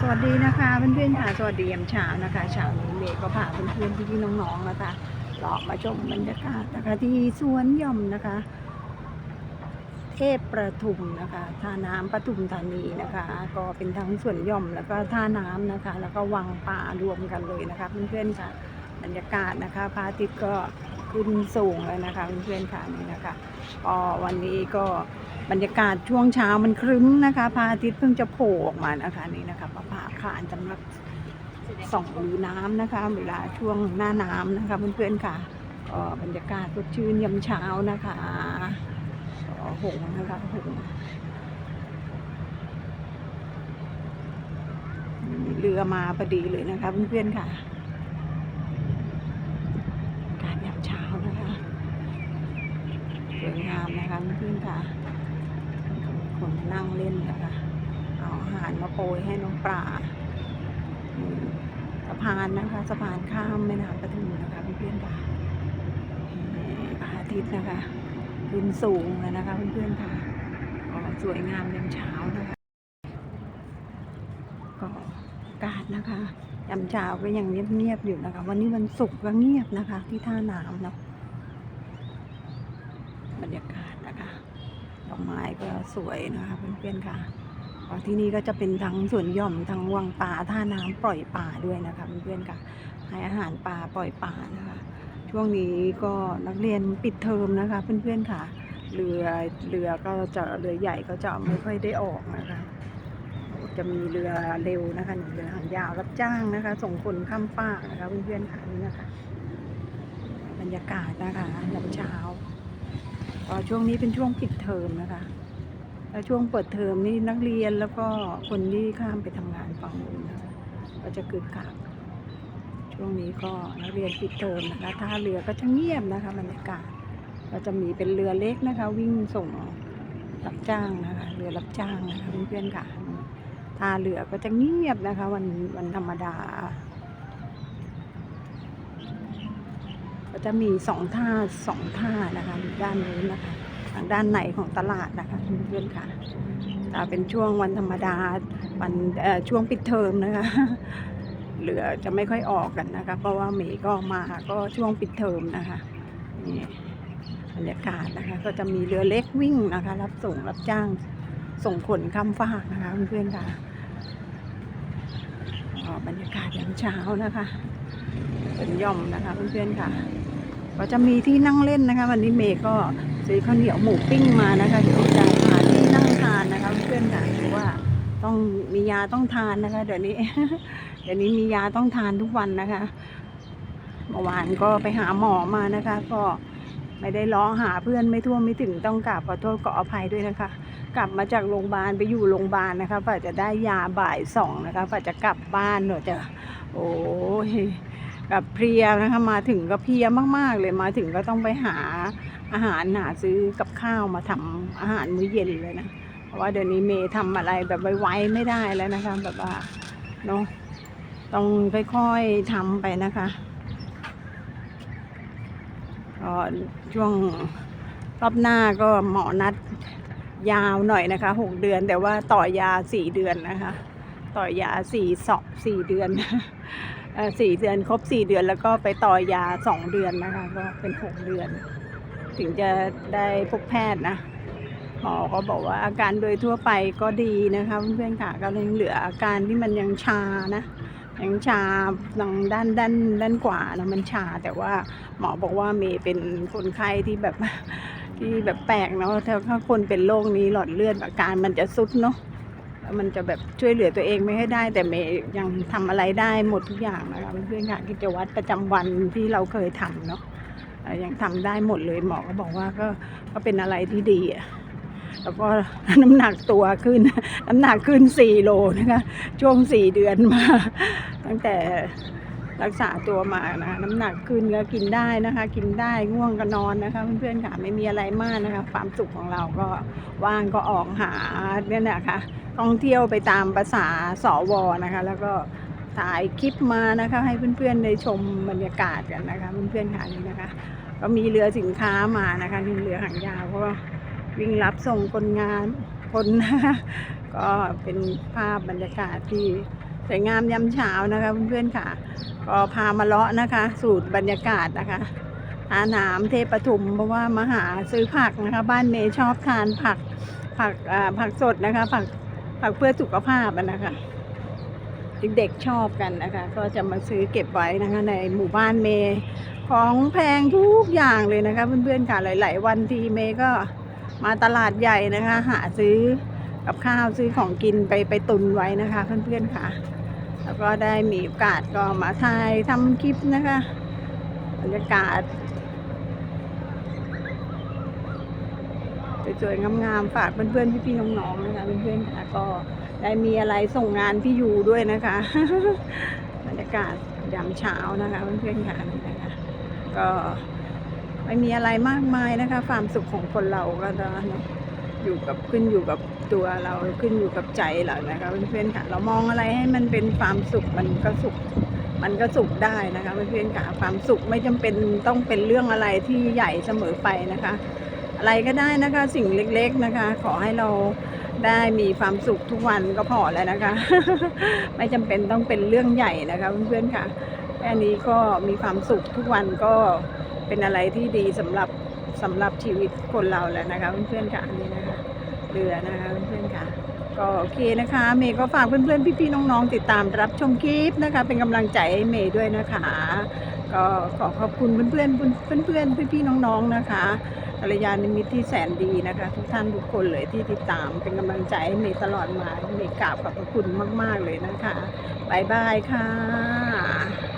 สวัสดีนะคะเพื่อนๆค่ะสวัสดียามเช้านะคะเช้านี้เมย์ก็พาเพื่อนๆพี่ๆน้องๆนะคะเลาะมาชมบรรยากาศนะคะที่สวนย่อมนะคะ เทพประทุมนะคะท่าน้ำปทุมธานีนะคะ ก็เป็นทั้งสวนย่อมแล้วก็ท่าน้ำนะคะ แล้วก็วังป่ารวมกันเลยนะคะเพื่อนๆค่ะบรรยากาศนะคะพระอาทิตย์ก็ขึ้นสูงเลยนะคะเพื่อนๆค่ะนี่นะคะก็วันนี้ก็ บรรยากาศช่วงเช้ามันครึ้มนะคะพระอาทิตย์เพิ่งจะโผล่ออกมานะคะนี่นะคะประภาคารสำหรับส่องดูน้ำนะคะ เวลาช่วงหน้าน้ำนะคะเพื่อนๆค่ะก็บรรยากาศสดชื่นยามเช้านะคะก็หงนะคะหงมีเรือมาพอดีเลยนะคะเพื่อนๆค่ะอากาศยามเช้านะคะสวยงามนะคะเพื่อนๆค่ะ คนนั่งเล่นนะคะ เอาอาหารมาโปรยให้น้องปลาสะพานนะคะสะพานข้ามแม่น้ำปทุมนะคะเพื่อนๆค่ะพระอาทิตย์นะคะขึ้นสูงเลยนะคะเพื่อนๆค่ะก็สวยงามยามเช้านะคะก็อากาศนะคะยามเช้าก็ยังเงียบๆอยู่นะคะ วันนี้วันศุกร์ก็เงียบนะคะ ที่ท่าน้ำเนาะบรรยากาศนะ อกไม้ก็สวยนะคะเพื่อนๆค่ะที่นี่ก็จะเป็นทั้งสวนหย่อมทั้งวังปลาท่าน้ำปล่อยปลาด้วยนะคะเพื่อนๆค่ะให้อาหารปลาปล่อยปลานะคะ ช่วงนี้ก็นักเรียนปิดเทอมนะคะเพื่อนๆค่ะเรือเรือก็จะเรือใหญ่ก็จะไม่ค่อยได้ออกนะคะ จะมีเรือเร็วนะคะเรือหางยาวรับจ้างนะคะ ส่งคนข้ามฟากนะคะเพื่อนๆค่ะนี่นะคะ บรรยากาศนะคะยามเช้า ช่วงนี้เป็นช่วงปิดเทอมนะคะแล้วช่วงเปิดเทอมนี่นักเรียนแล้วก็คนที่ข้ามไปทำงานฝั่งนู้นนะคะก็จะคึกคักช่วงนี้ก็นักเรียนปิดเทอมนะคะท่าเรือก็จะเงียบนะคะบรรยากาศก็จะมีเป็นเรือเล็กนะคะ วิ่งส่งรับจ้างนะคะเรือรับจ้างนะคะเพื่อนๆค่ะท่าเรือก็จะเงียบนะคะ วันวันธรรมดา ก็จะมีสองท่าสองท่านะคะอยู่ด้านนู้นนะคะ ทางด้านในของตลาดนะคะเพื่อนๆค่ะถ้าเป็นช่วงวันธรรมดาวันช่วงปิดเทอมนะคะเหลือจะไม่ค่อยออกกันนะคะ เพราะว่าเมย์ก็มาก็ช่วงปิดเทอมนะคะนี่บรรยากาศนะคะ ก็จะมีเรือเล็กวิ่งนะคะ รับส่งรับจ้างส่งขนข้ามฟากนะคะเพื่อนๆค่ะบรรยากาศยามเช้านะคะเป็นย่อมนะคะเพื่อนๆค่ะ ก็จะมีที่นั่งเล่นนะคะ วันนี้เมย์ก็ซื้อข้าวเหนียวหมูปิ้งมานะคะเดี๋ยวจะหาที่นั่งทานนะคะเพื่อนๆค่ะเพราะว่าต้องมียาต้องทานนะคะ เดี๋ยวนี้ เดี๋ยวนี้มียาต้องทานทุกวันนะคะเมื่อวานก็ไปหาหมอมานะคะ ก็ไม่ได้ร้องหาเพื่อนไม่ทั่วไม่ถึงต้องกราบขอโทษขออภัยด้วยนะคะ กลับมาจากโรงพยาบาลไปอยู่โรงพยาบาลนะคะฝ่าจะได้ยาบ่ายสองนะคะฝ่าจะกลับบ้านเนอะจะโอ้ย แบบเพลียนะคะมาถึงก็เพลียมากๆ เลยมาถึงก็ต้องไปหาอาหารหาซื้อกับข้าวมาทำอาหารมื้อเย็นเลยนะเพราะว่าเดี๋ยวนี้เมย์ทำอะไรแบบไวๆไม่ได้แล้วนะคะแบบว่าเนาะต้องค่อยๆทำไปนะคะก็ช่วงรอบหน้าก็หมอนัดยาวหน่อยนะคะหกเดือน แต่ว่าต่อยาสี่เดือนนะคะ ต่อยาสี่สองสี่เดือน สี่เดือนครบสี่เดือนแล้วก็ไปต่อยาสองเดือนนะคะก็เป็นหกเดือน ถึงจะได้พบแพทย์นะหมอก็บอกว่าอาการโดยทั่วไปก็ดีนะคะเพื่อนๆค่ะก็ยังเหลืออาการที่มันยังชานะยังชาทางด้านด้านด้านขวานะมันชาแต่ว่าหมอบอกว่าเมย์เป็นคนไข้ที่แบบที่แบบแปลกเนาะถ้าคนเป็นโรคนี้หลอดเลือดอาการมันจะสุดเนาะ มันจะแบบช่วยเหลือตัวเองไม่ให้ได้ แต่เมย์ยังทำอะไรได้หมดทุกอย่างนะคะเพื่อนๆค่ะกิจวัตรประจำวันที่เราเคยทำเนาะยังทำได้หมดเลยหมอก็บอกว่าก็ก็เป็นอะไรที่ดีอะแล้วก็น้ำหนักตัวขึ้น น้ำหนักขึ้นสี่โลนะคะช่วงสี่เดือนมา ตั้งแต่ รักษาตัวมานะน้ำหนักขึ้นก็กินได้นะคะ กินได้ง่วงก็นอนนะคะ เพื่อนๆค่ะไม่มีอะไรมากนะคะ ความสุขของเราก็ว่างก็ออกหาเนี่ยนะคะท่องเที่ยวไปตามภาษาสวนะคะ แล้วก็ถ่ายคลิปมานะคะให้เพื่อนๆได้ชมบรรยากาศกันนะคะเพื่อนๆค่ะนี่นะคะ ก็มีเรือสินค้ามานะคะมีเรือหางยาวก็วิ่งรับส่งคนงานคนนะคะก็เป็นภาพบรรยากาศที่ สวยงามยามเช้านะคะเพื่อนๆค่ะ ก็พามาเลาะนะคะ สูตรบรรยากาศนะคะอาหนามเทพปทุมเพราะว่ามาหาซื้อผักนะคะ บ้านเมย์ชอบทานผักผักผักสดนะคะ ผักผักเพื่อสุขภาพนะคะเด็กๆชอบกันนะคะ ก็จะมาซื้อเก็บไว้นะคะ ในหมู่บ้านเมย์ของแพงทุกอย่างเลยนะคะ เพื่อนๆค่ะหลาย ๆ วันทีเมย์ก็มาตลาดใหญ่นะคะ หาซื้อกับข้าวซื้อของกินไปไปตุนไว้นะคะ เพื่อนๆค่ะ แล้วก็ได้มีโอกาสก็มาถ่ายทำคลิปนะคะบรรยากาศสวยๆงามๆฝากเพื่อนๆพี่ๆน้องๆนะคะเพื่อนๆค่ะก็ได้มีอะไรส่งงานพี่ยูด้วยนะคะบรรยากาศยามเช้านะคะเพื่อนๆค่ะนะคะก็ไม่มีอะไรมากมายนะคะ ความสุขของคนเราก็จะเนอะ อยู่กับขึ้นอยู่กับตัวเราขึ้นอยู่กับใจเรานะคะเพื่อนๆค่ะ เรามองอะไรให้มันเป็นความสุขมันก็สุข มันก็สุขได้นะคะเพื่อนๆค่ะความสุขไม่จำเป็นต้องเป็นเรื่องอะไรที่ใหญ่เสมอไปนะคะ อะไรก็ได้นะคะสิ่งเล็ก ๆนะคะ ขอให้เราได้มีความสุขทุกวันก็พอแล้วนะคะ ไม่จำเป็นต้องเป็นเรื่องใหญ่นะคะเพื่อนๆค่ะแค่นี้ก็มีความสุขทุกวันก็เป็นอะไรที่ดีสำหรับ สำหรับชีวิตคนเราแล้วนะคะเพื่อนๆค่ะอันนี่นะคะเรือนะคะเพื่อนๆค่ะก็โอเคนะคะเมย์ก็ฝากเพื่อนๆพี่ๆน้องๆติดตามรับชมคลิปนะคะ เป็นกำลังใจให้เมย์ด้วยนะคะ ก็ขอขอบคุณเพื่อนๆเพื่อนๆพี่ๆน้องๆนะคะกัลยาณมิตที่แสนดีนะคะ ทุกท่านทุกคนเลยที่ติดตามเป็นกำลังใจให้เมย์ตลอดมาเมย์กราบขอบพระคุณมาก ๆเลยนะคะบายบายค่ะ